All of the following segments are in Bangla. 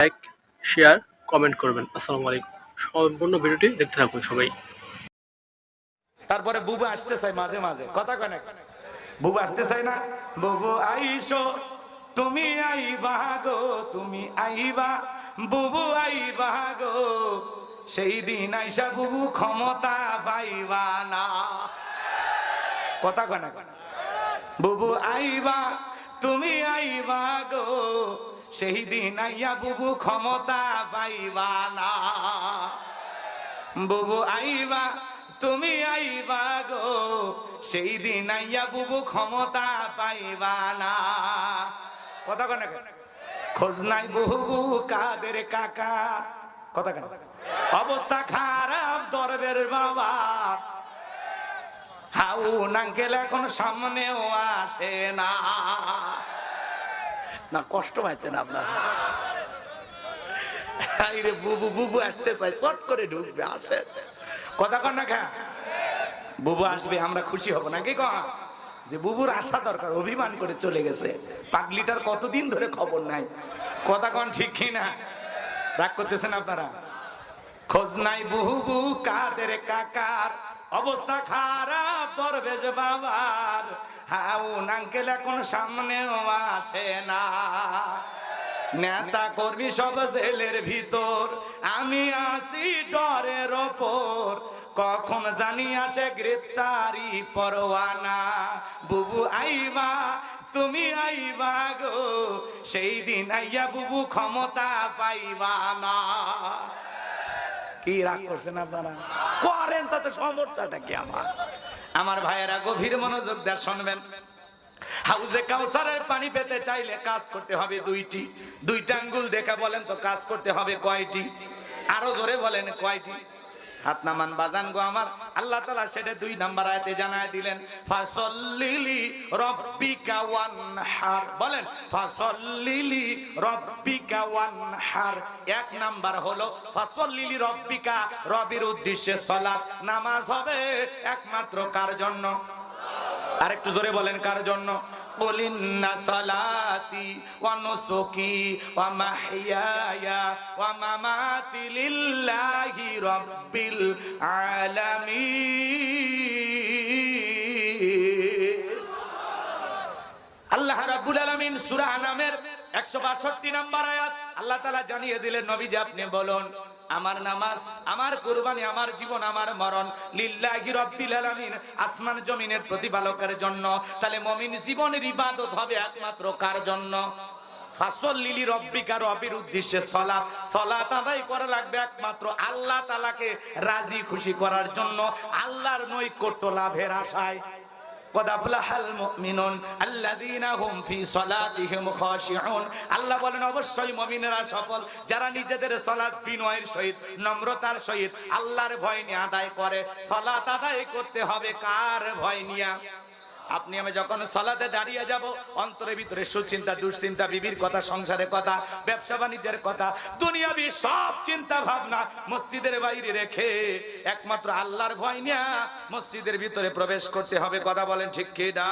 লাইক শেয়ার কমেন্ট করবেন। আসসালামু আলাইকুম। সম্পূর্ণ ভিডিওটি দেখতে থাকুন সবাই। তারপরে বুবু আসতে চাই মাঝে মাঝে। কথা কয় না? বুবু আসতে চাই না? বুবু আইসো, তুমি আইবা গো, তুমি আইবা। বুবু আইবা গো, সেই দিন আইসা বুবু ক্ষমতা পাইবা না। কথা কয় না? বুবু আইবা, তুমি আইবা গো। সেই দিন আইয়া বুবু ক্ষমতা পাইবা না। বুবু আইবা, তুমি আইবা গো। সেই দিন আইয়া বুবু ক্ষমতা পাইবা না। কথা কেন? খোঁজ নাই বুবু কাদের কাকা। কথা কেন? অবস্থা খারাপ, দরবের বাবা। হাউ নাঙ্কেল এখন সামনেও আসে না। না, কষ্ট পাচ্ছেন আপনার। কথা না বুবু আসবে, আমরা খুশি বুবুর দরকার, অভিমান করে চলে গেছে। পাগলিটার কতদিন ধরে খবর নাই। কথা কন ঠিক কি না? রাগ করতেছেন আপনারা? খোঁজ নাই বুবু, কাদের কাকার? অবস্থা খারাপ বাবার। এখন সামনেও আসে না। নেতা কর্মী সব জেলের ভিতর, আমি আসি ডরের ওপর। কখন জানি আসে গ্রেপ্তারি পরোয়ানা। বুবু আইবা, তুমি আইবা গো, সেই দিন আইয়া বুবু ক্ষমতা পাইবা না। কি রাগ করছেন আপনারা করেন তাতে সমস্যাটা কি আমার? আমার ভাইয়েরা গভীর মনোযোগ দেওয়া শুনবেন। হাউজে কাউসারের পানি পেতে চাইলে কাজ করতে হবে দুইটি। দুইটা আঙ্গুল দেখা বলেন তো কাজ করতে হবে কয়টি? আরও জোরে বলেন কয়টি? হাত নামান বাজান গো আমার। আল্লাহ তালা সেটা দুই নাম্বার আয়াতে জানায় দিলেন, ফাসল্লিলি রব্বিকা ওয়ানহার। বলেন, ফাসল্লিলি রব্বিকা ওয়ানহার। এক নাম্বার হলো, ফাসল্লিলি রব্বিকা, রবির উদ্দেশ্যে সালাত। নামাজ হবে একমাত্র কার জন্য? আরেকটু জোরে বলেন, কার জন্য? ওয়া নুসুকি ওয়া মাহইয়ায়া ওয়া মামাতি লিল্লাহি রাব্বিল আলামিন আল্লাহ রাব্বুল আলামিন সূরা আনামের 162 নাম্বার আয়াত আল্লাহ তাআলা জানিয়ে দিলেন, নবীজি আপনি বলুন আমার নামাজ, আমার কুরবানি, আমার জীবন, আমার মরণ। লিল্লাহি রাব্বিল আলামিন, আসমান জমিনের প্রতিপালকের জন্য। তাহলে মুমিন জীবনের ইবাদত হবে একমাত্র কার জন্য? ফাসল লিলি রব্বিকা, রবির উদ্দেশ্যে সলাৎ সলাৎ আদায় করা লাগবে একমাত্র আল্লাহ তাআলাকে রাজি খুশি করার জন্য। আল্লাহর নৈকট্য লাভের আশায়। আল্লাহ বলেন, অবশ্যই যারা নিজেদের বিনয়ের সহিত, নম্রতার সহিত আল্লাহর ভয় নিয়ে আদায় করে সলাত আদায় করতে হবে কার ভয় নিয়ে? আপনি, আমি যখন সালাতে দাঁড়িয়ে যাব, অন্তরের ভিতরে সুচিন্তা, দুশ্চিন্তা, বিবির কথা, সংসারের কথা, ব্যবসা বাণিজ্যের কথা, দুনিয়াবি সব চিন্তা ভাবনা মসজিদের বাইরে রেখে একমাত্র আল্লাহর ভয় নিয়ে মসজিদের ভিতরে প্রবেশ করতে হবে। কথা বলেন ঠিক কি না?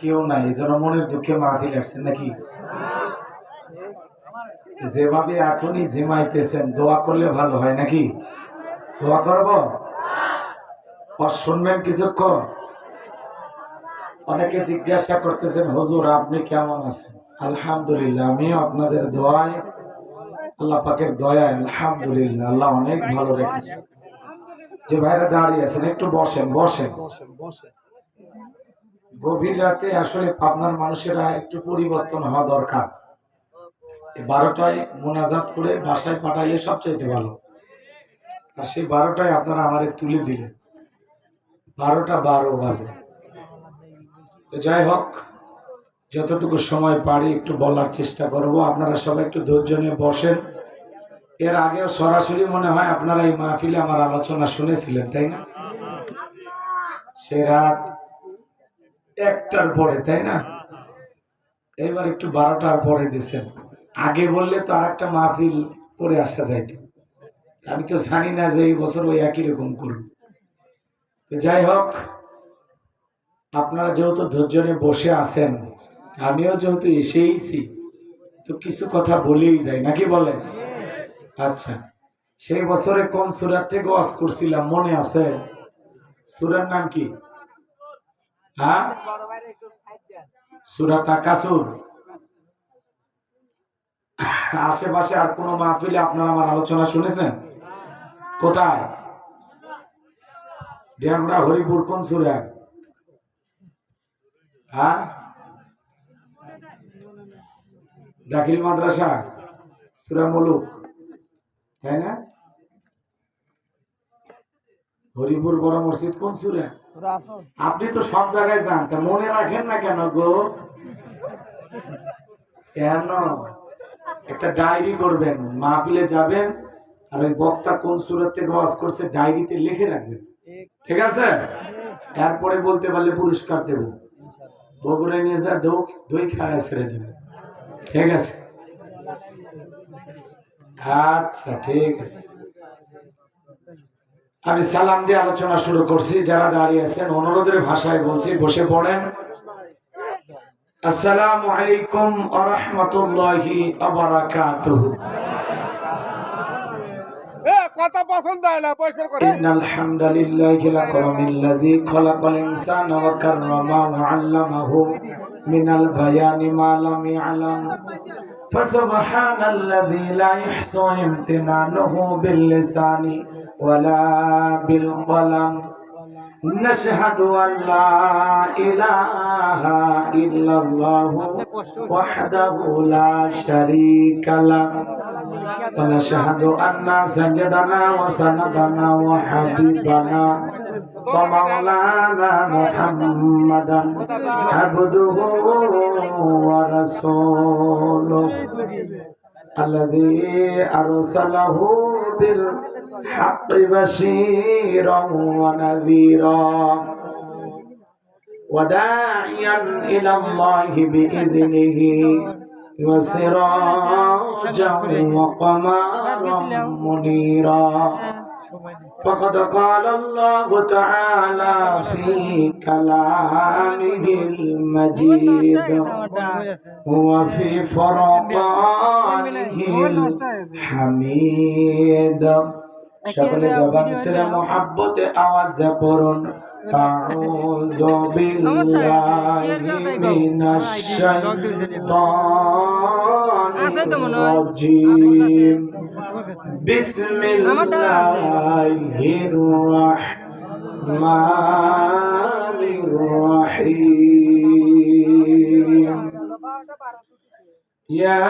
কেউ নাই, এই জন্য মনের দুঃখে মাহফিল আসছেন নাকি? যেভাবে এখনই জিমাইতেছেন দোয়া করলে ভালো হয় নাকি? দোয়া করব? শুনবেন কিছুক্ষণ। অনেকে জিজ্ঞাসা করতেছেন, হুজুর, আপনি কেমন আছেন? আলহামদুলিল্লাহ, আমিও আপনাদের দোয়ায়, আল্লাহ পাকের দয়ায়, আলহামদুলিল্লাহ, আল্লাহ অনেক ভালো রেখেছে। যে ভাইরা দাঁড়িয়ে আছেন, একটু বসেন বসেন। গভীর রাতে আসলে পাবনার মানুষেরা একটু পরিবর্তন হওয়া দরকার। বারোটায় মোনাজাত করে বাসায় পাঠাইলে সবচাইতে ভালো। আর সেই বারোটায় আপনারা আমাদের তুলে দিলেন। বারোটা বারো বাজে। তো যাই হোক, যতটুকু সময় পারি একটু বলার চেষ্টা করব। আপনারা সবাই একটু ধৈর্য নিয়ে বসেন। এর আগেও সরাসরি মনে হয় আপনারা এই মাহফিলে আমার আলোচনা শুনেছিলেন, তাই না? সে রাত একটার পরে, তাই না? এবার একটু বারোটার পরে দিয়েছেন। আগে বললে তো আর একটা মাহফিল করে আসা যাইত। আমি তো জানি না যে এই বছর ওই একই রকম করব যাই হোক আপনারা যেহেতু ধৈর্য বসে আছেন, আমিও যেহেতু এসেইছি, তো কিছু কথা বলেই যাই, নাকি বলেন? আচ্ছা সেই বছরে কোন সুরার থেকে ওয়াজ করছিলাম, মনে আছে? সুরার নাম কি? হ্যাঁ? সুরা তাকাসুর। আশেপাশে আর কোনো মাহফিলে আপনারা আমার আলোচনা শুনেছেন? কোথায়? ড্যামরা, হরিপুর, কোন সুরা? হ্যাঁ? দাখিল মাদ্রাসা সুরা মুলুক তাই না? হরিপুর বড় মসজিদ কোন সুরে? আপনি তো সব জায়গায় যান তা মনে রাখেন না কেন গো? কেন? একটা ডায়েরি করবেন মাহফিলে যাবেন আর ওই বক্তা কোন সুরত থেকে ওয়াজ করছে ডায়েরিতে লিখে রাখবেন। ঠিক। আছে? এরপরে বলতে পারলে পুরস্কার দেব। বগুড়ায় নিয়ে যা দৌ দই খাওয়া ছেড়ে দেবে। ঠিক আছে? আচ্ছা ঠিক আছে। আমি সালাম দিয়ে আলোচনা শুরু করছি। যারা দাঁড়িয়ে আছেন, অনুরোধের ভাষায় বলছি, বসে পড়েন। আসসালামু আলাইকুম আ রহমতুল্লাহি কথা পছন্দ হয় না পরিষ্কার করে ইন্নাল হামদালিল্লাহিল কামিল্লাযী খলাকাল ইনসানা ওয়া কাররামা ওয়া আল্লামাহু মিনাল বায়ানি মা লাম ইয়ালাম فسبحان الذي لا يحصى امتنانه باللسان ولا بالقلم نشهد أن لا إله إلا الله وحده لا شريك له ونشهد أن سيدنا وسندنا وحبيبنا ومولانا محمدا عبده ورسوله الذي أرسله بالحق بشيرا ونذيرا وداعيا إلى الله بإذنه وسراجا وقمرا منيرا فقد قال الله تعالى في كلامه المجيد وفي فرقانه الحميد সকলে জবান ছেড়ে মোহাব্বতে আওয়াজ দে পড়ুন أعوذ بالله من الشيطان الرجيم. بسم الله الرحمن الرحيم. يا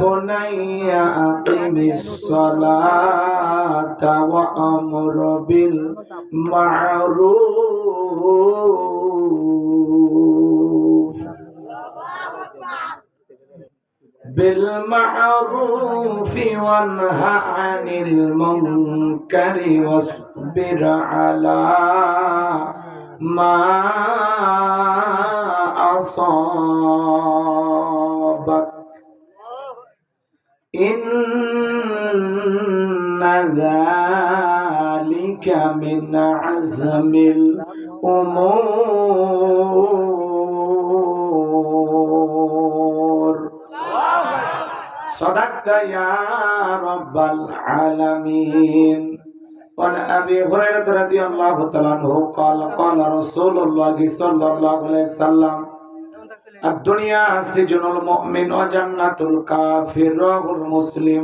بني أقم الصلاة وأمر بالمعروف بالمعروف وانهى عن المنكر واصبر على ما أصابك. إن ذلك من عزم الأمور صدقت يا رب العالمين وعن أبي هريرة رضي الله تعالى عنه قال قال رسول الله صلى الله عليه وسلم الدنيا سجن المؤمن وجنة الكافر رواه المسلم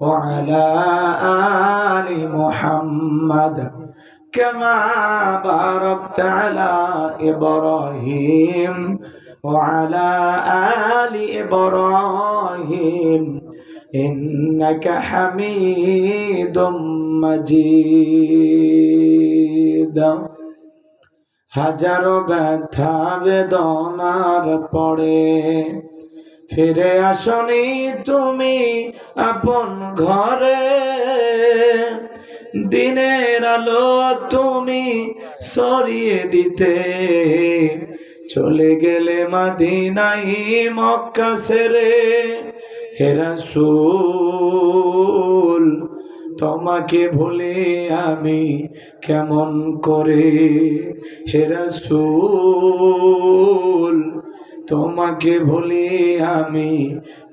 وعلى آل محمد كما باركت على إبراهيم وعلى آل إبراهيم إنك حميد مجيد হাজারো ব্যথা বেদনার পরে ফিরে আসনি তুমি আপন ঘরে। দিনের আলো তুমি সরিয়ে দিতে। চলে গেলে মাদিনাই মক্কা সেরে হেরাসুল তোমাকে ভুলে আমি কেমন করে? হেরাসুল তোমাকে ভুলে আমি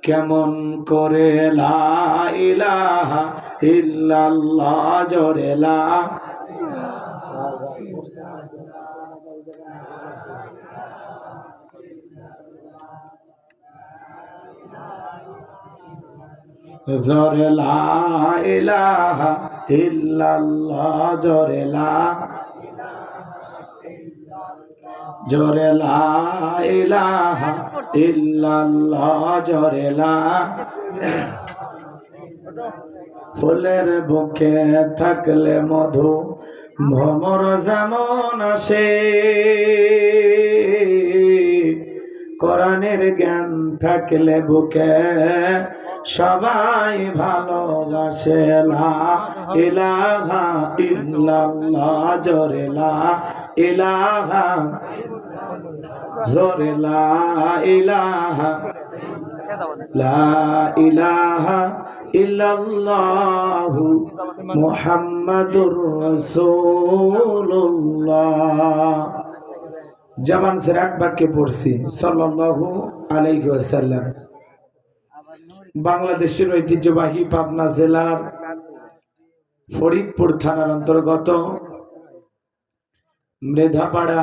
কেমন করে লা ইলাহা ইল্লাল্লাহ জোরে লা ইলাহা ইল্লাল্লাহ জোরে জোরে লা ইলাহা ইল্লাল্লাহ জোরে লা ফুলের বুকে থাকলে মধু ভ্রমর যেমন আসে। কোরআনের জ্ঞান থাকলে বুকে সবাই ভালোবাসে লা ইলাহা ইল্লাল্লাহ, জোরে লা ইলাহা, জোরে লা ইলাহা লা ইলাহা ইল্লাল্লাহু মুহাম্মাদুর রাসূলুল্লাহ। জবান সে এক বাক্যে পড়ছি, সাল্লাল্লাহু আলাইহি ওয়াসাল্লাম। বাংলাদেশের ঐতিহ্যবাহী পাবনা জেলার ফরিদপুর থানার অন্তর্গত মৃধাপাড়া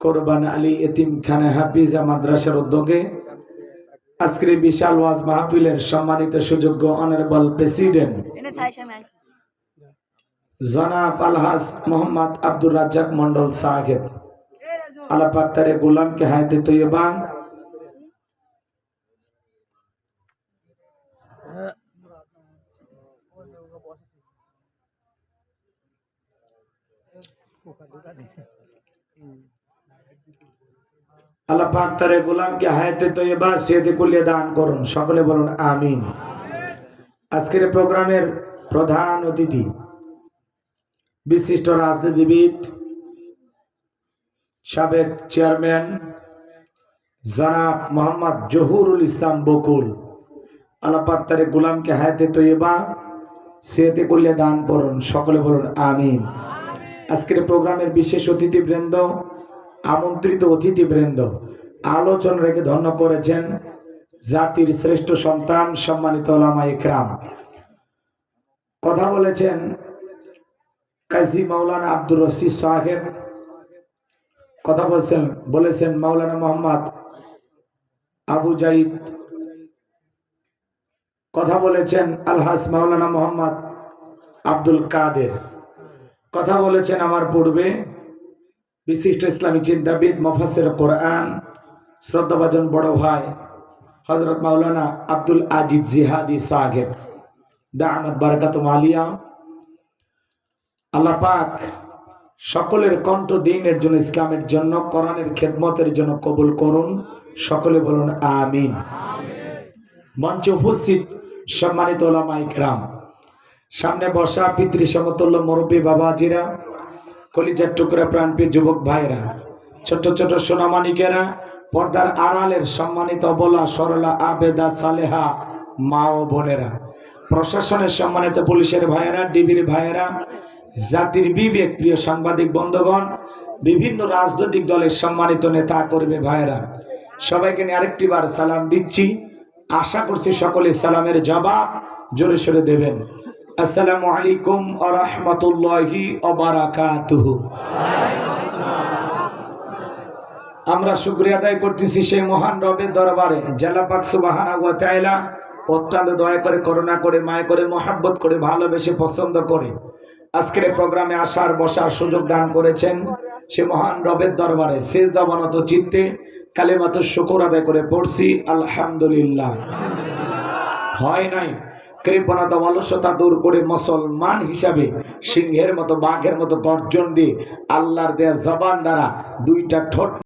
কোরবান আলী এতিমখানা হাফিজা মাদ্রাসার উদ্যোগে আজকের বিশাল ওয়াজ মাহফিলের সম্মানিত সুযোগ্য অনারেবল প্রেসিডেন্ট জনাব আলহাস মোহাম্মদ আব্দুর রাজ্জাক মন্ডল সাহেব। আল্লাহ পাক তারে গোলামকে হায়াতে তৈবা আল্লাহ পাক তারে গোলামকে হায়াতে তৈবা সেদে কুলিয়ে দান করুন। সকলে বলুন, আমিন। আজকের প্রোগ্রামের প্রধান অতিথি বিশিষ্ট রাজনীতিবিদ, সাবেক চেয়ারম্যান জনাব মোহাম্মদ জহুরুল ইসলাম বকুল। আলাপাক তারে গোলামকে হায়াতে তৈবা সেতে করলে দান করুন। সকলে বলুন, আমিন। আজকের প্রোগ্রামের বিশেষ অতিথিবৃন্দ, আমন্ত্রিত অতিথিবৃন্দ, আলোচনা রেখে ধন্য করেছেন জাতির শ্রেষ্ঠ সন্তান সম্মানিত ওলামা ইকরাম। কথা বলেছেন কাজী মাওলানা আব্দুর রশিদ সাহেব। কথা বলছেন, বলেছেন মাওলানা মোহাম্মদ আবু জাইদ। কথা বলেছেন আলহাস মাওলানা মোহাম্মদ আব্দুল কাদের। কথা বলেছেন আমার পূর্বে বিশিষ্ট ইসলামী চিন্তাবিদ মফাসের কোরআন, শ্রদ্ধাভাজন বড় ভাই হজরত মাওলানা আব্দুল আজিজ জিহাদি সাহেব। দা আহমদ বারকাত আলিয়া। আল্লাহ পাক সকলের কণ্ঠ দিনের জন্য ইসলামের জন্য, কোরআনের খেদমতের জন্য কবুল করুন। সকলে বলুন, আমিন। মঞ্চে উপস্থিত সম্মানিত ওলামা ইকরাম সামনে বসা পিতৃ সমতুল্য মুরব্বী বাবাজিরা, কলিজার টুকরা প্রাণপ্রিয় যুবক ভাইরা ছোট ছোট সোনামানিকেরা, পর্দার আড়ালের সম্মানিত অবলা, সরলা, আবেদা, সালেহা, মা ও বোনেরা, প্রশাসনের সম্মানিত পুলিশের ভাইয়েরা, ডিবির ভাইয়েরা, জাতির বিবেক, প্রিয় সাংবাদিক বন্ধগণ, বিভিন্ন রাজনৈতিক দলের সম্মানিত নেতা, কর্মী ভাইয়েরা, সবাইকে নিয়ে আরেকটি বার সালাম দিচ্ছি। আশা করছি সকলে সালামের জবাব জোরে সরে দেবেন। আসসালামু আলাইকুম আ রহমতুল্লাহি অবারাকাতুহু আমরা শুক্রিয়া আদায় করতেছি সেই মহান রবের দরবারে। জেলা পাক সুবাহানা ওয়া তাআলা অত্যন্ত দয়া করে, করুণা করে, মায়া করে, মহাব্বত করে, ভালোবেসে পছন্দ করে আজকের প্রোগ্রামে আসার, বসার সুযোগ দান করেছেন সে মহান রবের দরবারে। শেষ দাবানত চিত্তে কালেমাত শুকর আদায় করে পড়ছি, আলহামদুলিল্লাহ। হয় নাই। কৃপণতা, অলসতা দূর করে মুসলমান হিসাবে সিংহের মতো, বাঘের মতো গর্জন দিয়ে আল্লাহর দেয়া জবান দ্বারা দুইটা ঠোঁট